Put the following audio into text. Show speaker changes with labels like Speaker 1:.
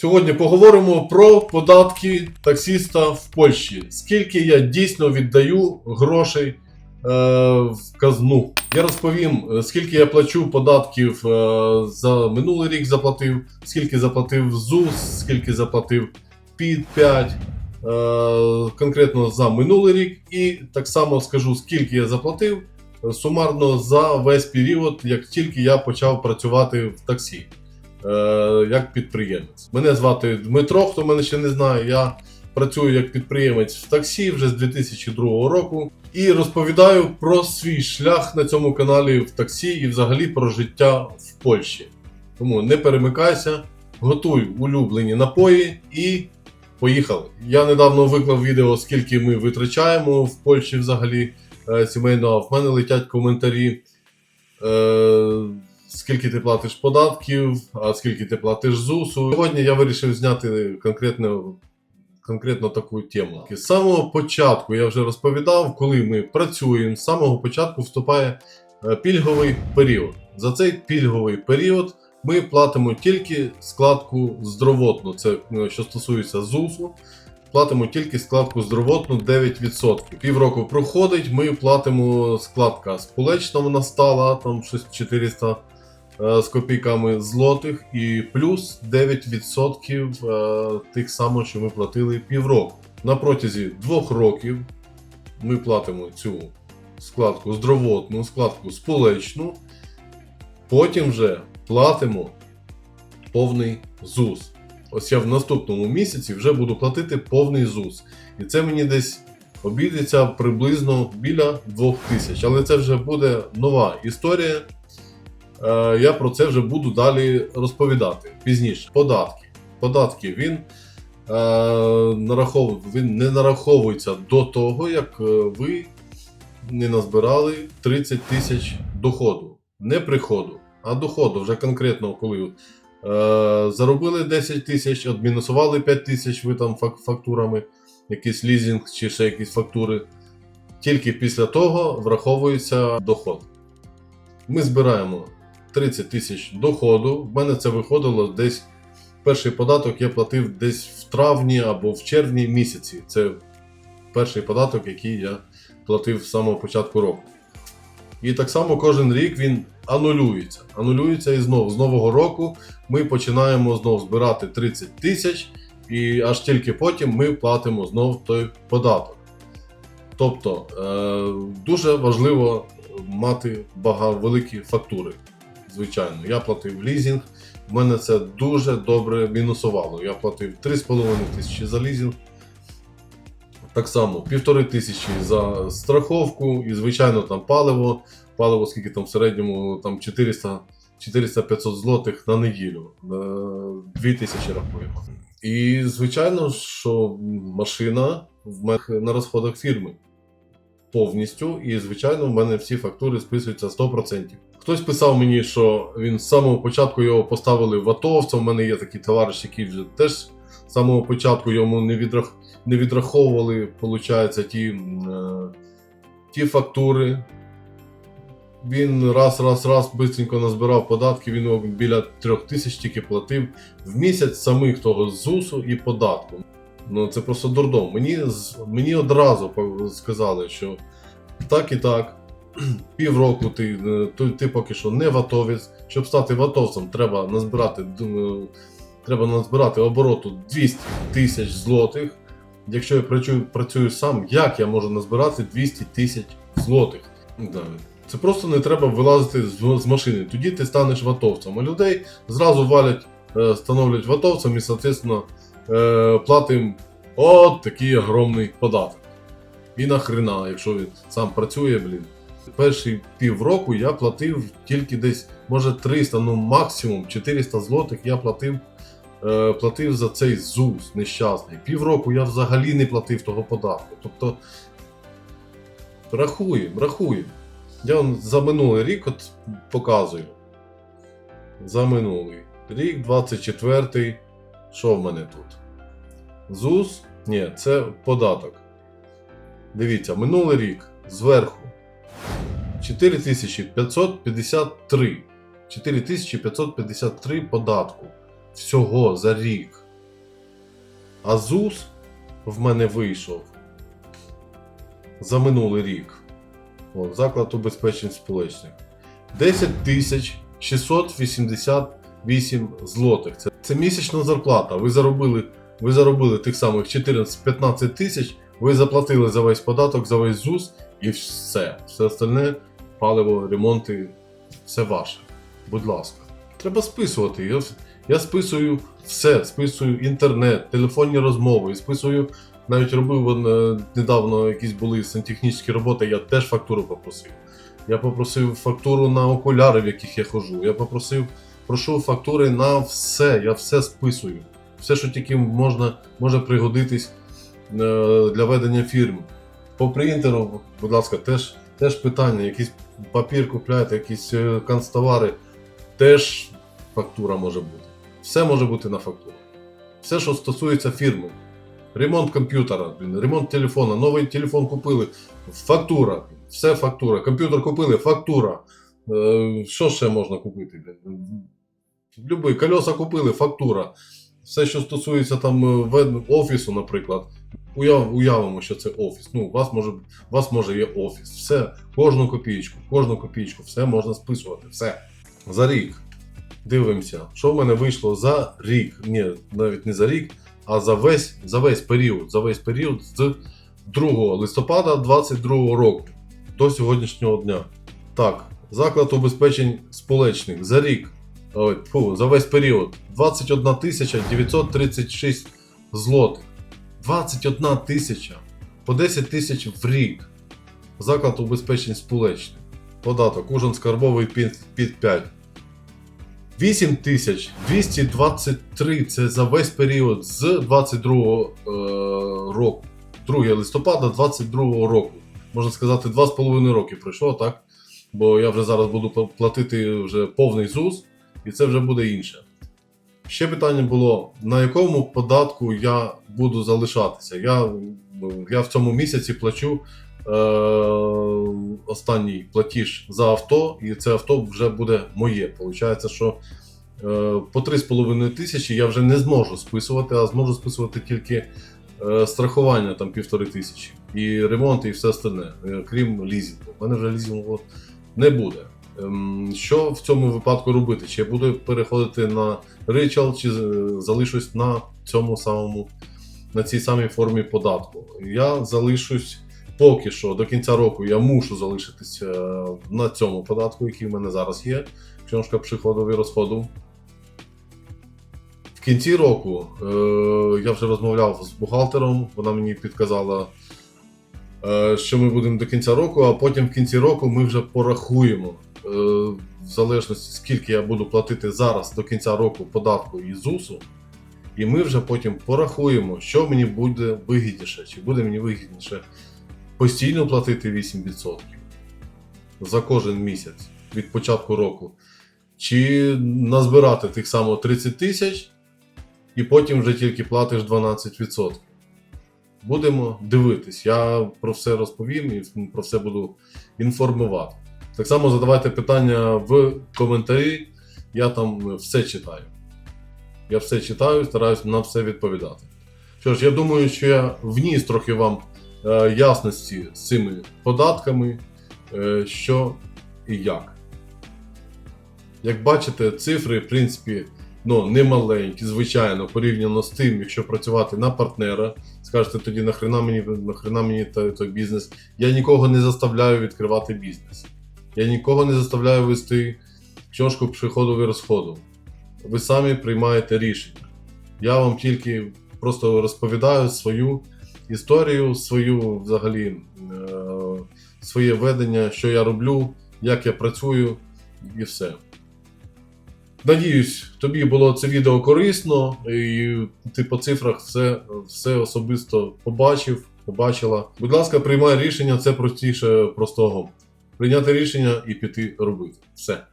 Speaker 1: Сьогодні поговоримо про податки таксіста в Польщі. Скільки я дійсно віддаю грошей е, в казну. Я розповім, е, скільки я плачу податків е, за минулий рік заплатив, скільки заплатив ЗУС, скільки заплатив під 5 е, конкретно за минулий рік, і так само скажу, скільки я заплатив е, сумарно за весь період, як тільки я почав працювати в таксі е, як підприємець. Мене звати Дмитро, хто мене ще не знає. Я працюю як підприємець в таксі вже з 2002 року і розповідаю про свій шлях на цьому каналі в таксі і взагалі про життя в Польщі. Тому не перемикайся, готуй улюблені напої і поїхали. Я недавно виклав відео, скільки ми витрачаємо в Польщі взагалі е, сімейно. В мене летять коментарі. Е, скільки ти платиш податків, а скільки ти платиш ЗУСу. Сьогодні я вирішив зняти конкретно, конкретно таку тему. З самого початку я вже розповідав, коли ми працюємо, з самого початку вступає е, пільговий період. За цей пільговий період ми платимо тільки складку здоровотну. Це е, що стосується ЗУСу. Платимо тільки складку здоровотну 9%. Півроку проходить, ми платимо складка сполечна, вона стала там щось 400 е, з копійками злотих, і плюс 9% е, тих самих, що ми платили півроку. На протязі двох років ми платимо цю складку здоровотну, складку сполечну, потім вже платимо повний ЗУС. Ось я в наступному місяці вже буду платити повний ЗУС. І це мені десь обійдеться приблизно біля 2000. Але це вже буде нова історія. Е, Я про це вже буду далі розповідати пізніше. Податки. Податки він, е, нарахов... він не нараховується до того, як е, ви не назбирали 30 тисяч доходу. Не приходу, а доходу. Вже конкретно, коли заробили 10 тисяч, адмінусували 5 тисяч ви там фактурами, якийсь лізинг чи ще якісь фактури. Тільки після того враховується доход. Ми збираємо 30 тисяч доходу. В мене це виходило десь. Перший податок я платив десь в травні або в червні місяці. Це перший податок, який я платив з самого початку року. І так само кожен рік він анулюється. Анулюється і знову з нового року ми починаємо знову збирати 30 тисяч, і аж тільки потім ми платимо знов той податок. Тобто е, дуже важливо мати великі фактури. Звичайно, я платив лізинг, в мене це дуже добре мінусувало. Я платив 3,5 тисячі за лізинг. Так само півтори тисячі за страховку і, звичайно, там паливо. Паливо, скільки там в середньому там 400 400-500 злотих на неділю. Е, 2000 рахуємо. І, звичайно, що машина в мене на розходах фірми повністю. І, звичайно, в мене всі фактури списуються 100%. Хтось писав мені, що він з самого початку його поставили в АТОВця. У мене є такий товариш, який вже теж з самого початку йому не, відрах... не відраховували, виходить, ті, е, ті фактури. Він раз, раз, раз бистренько назбирав податки, він біля трьох тисяч тільки платив в місяць самих того ЗУСу і податку. Ну це просто дурдом. Мені, мені одразу сказали, що так і так, півроку е, ти, ти поки що не ватовець. Щоб стати ватовцем, треба назбирати, треба назбирати обороту 200 тисяч злотих. Якщо я працюю, працюю сам, як я можу назбирати 200 тисяч злотих? Це просто не треба вилазити з, машини. Тоді ти станеш ватовцем. А людей зразу валять, е, становлять ватовцем і, соответственно, е, платим от такий огромний податок. І нахрена, якщо він сам працює, блін. Перші півроку я платив тільки десь, може, 300, ну максимум 400 злотих я платив, е, платив за цей ЗУС нещасний. Півроку я взагалі не платив того податку. Тобто рахуємо, рахуємо. Я за минулий рік от показую. За минулий рік, 24-й. Що в мене тут? ЗУС? Ні, це податок. Дивіться, минулий рік зверху 4553. 4553 податку. Всього за рік. А ЗУС в мене вийшов за минулий рік. О, заклад убезпечень сполучних. 10 тисяч 688 злотих. Це, це місячна зарплата. Ви заробили, ви заробили тих самих 14-15 тисяч, ви заплатили за весь податок, за весь ЗУС і все. Все остальне, паливо, ремонти, все ваше. Будь ласка. Треба списувати. Я, я списую все, списую інтернет, телефонні розмови, списую. Навіть робив е, недавно якісь були сантехнічні роботи, я теж фактуру попросив. Я попросив фактуру на окуляри, в яких я ходжу. Я попросив, прошу фактури на все. Я все списую. Все, що тільки можна, може пригодитись е, для ведення фірми. По принтеру, будь ласка, теж, теж питання. Якийсь папір купляєте, якісь е, канцтовари, теж фактура може бути. Все може бути на фактуру. Все, що стосується фірми. Ремонт комп'ютера, ремонт телефона, новий телефон купили, фактура, все фактура. Комп'ютер купили, фактура. Е, що ще можна купити? Любий, колеса купили, фактура. Все, що стосується там е, офісу, наприклад. Уяв, уявимо, що це офіс. Ну, у вас може, у вас може є офіс. Все, кожну копійку, кожну копійку, все можна списувати. Все. За рік. Дивимося, що в мене вийшло за рік. Ні, навіть не за рік, а за весь, за весь період, за весь період з 2 листопада 2022 року до сьогоднішнього дня. Так, заклад убезпечень сполечних за рік, ой, фу, за весь період 21 936 злотих. 21 тисяча по 10 тисяч в рік. Заклад убезпечень сполечних. Податок, ужин скарбовий під, під 5. 8223 це за весь період з 22 е, року. 2 листопада 22 року. Можна сказати, 2,5 роки пройшло, так? Бо я вже зараз буду платити вже повний ЗУЗ, і це вже буде інше. Ще питання було: на якому податку я буду залишатися? Я, я в цьому місяці плачу е, останній платіж за авто, і це авто вже буде моє. Получається, що е, по 3,5 тисячі я вже не зможу списувати, а зможу списувати тільки е, страхування там півтори тисячі, і ремонт, і все остальне, е, крім лізінгу. У мене вже лізінгу не буде. Ем, Що в цьому випадку робити? Чи я буду переходити на ричал, чи залишусь на цьому самому, на цій самій формі податку? Я залишусь поки що до кінця року я мушу залишитися е, на цьому податку, який в мене зараз є. Książka przychodów і розходів. В кінці року е, я вже розмовляв з бухгалтером, вона мені підказала, е, що ми будемо до кінця року, а потім в кінці року ми вже порахуємо, в залежності скільки я буду платити зараз до кінця року податку і ЗУСу. І ми вже потім порахуємо, що мені буде вигідніше, чи буде мені вигідніше постійно платити 8% за кожен місяць від початку року, чи назбирати тих само 30 тисяч і потім вже тільки платиш 12%. Будемо дивитись. Я про все розповім і про все буду інформувати. Так само задавайте питання в коментарі, я там все читаю. Я все читаю, стараюсь на все відповідати. Що ж, я думаю, що я вніс трохи вам е, ясності з цими податками, е, що і як. Як бачите, цифри, в принципі, ну, не маленькі, звичайно, порівняно з тим, якщо працювати на партнера, скажете тоді нахрена мені, нахрена мені той, той бізнес. Я нікого не заставляю відкривати бізнес. Я нікого не заставляю вести книжку приходу і розходу. Ви самі приймаєте рішення. Я вам тільки просто розповідаю свою історію, свою взагалі е, своє ведення, що я роблю, як я працюю і все. Надіюсь, тобі було це відео корисно, і ти по цифрах все, все особисто побачив, побачила. Будь ласка, приймай рішення, це простіше простого. Прийняти рішення і піти робити. Все.